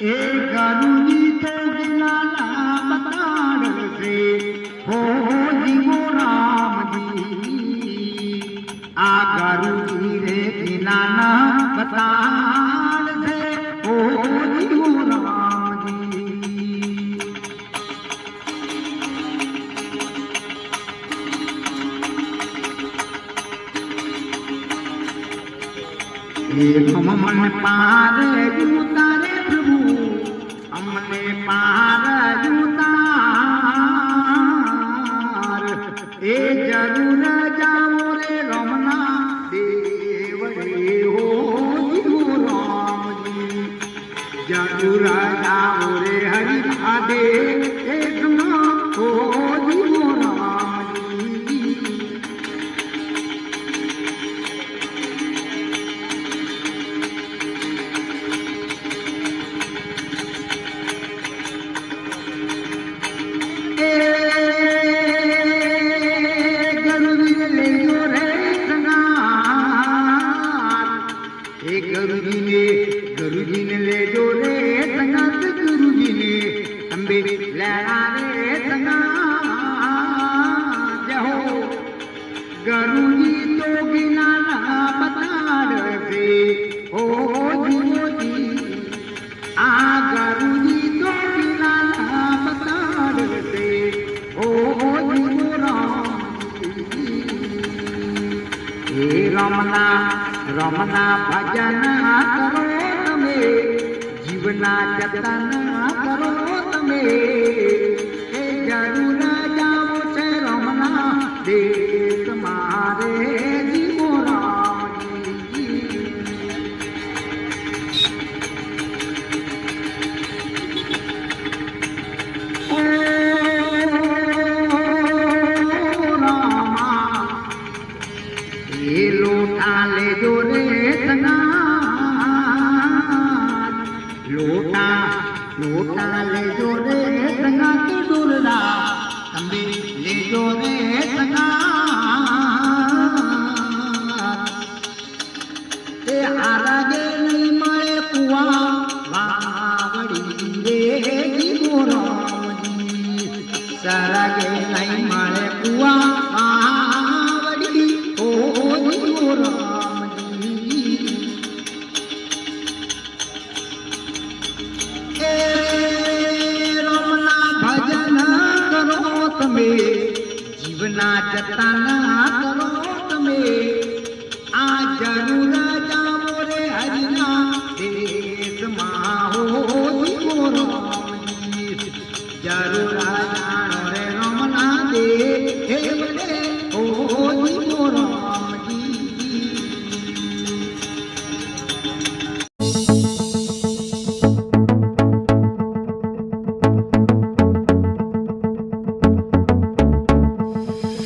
એ ગરુજી તો જ્ઞાના બતાડશે હો જીવો રામજી આ ગરુજી રે જ્ઞાના બતાડશે હો જીવો રામજી એકમ મન પાર પ્રભુ અમને પાર જુતાર એ જરૂર જાઓ રે રમના દેવ રે હો રામજી જરૂર જાઓ રે હરિ લેજો રે સંગાત. એ ગરુજીને ગરુજીને લેજો રે સંગાત, ગુરુજીને. અંબે લેણા રે જય ગરુજી તો જ્ઞાના રમના રમના ભજન કરો તમે. જીવના જતન કરો તમે. હે જરૂર જાઓ છે રમના, દેશ મારે. ಲೋಟ ಲೋಟ ಲೇ ಜೋ ರೇ ಸಂಗಾ ಕೆ ದೂರದಾ ತಂಬಿ ಲೇ ಜೋ ರೇ ಸಂಗಾ ಏ ಆರಾಗೆ ನೈ ಮಳೆ ಪುವಾ ಬಾವಡಿ ರೇ ಗಿ ಗೋರಾಜಿ ಸರಗೆ ನೈ ಮಳೆ ಪುವಾ ಬಾ ચાલુ રાજ આણો રે રમના દે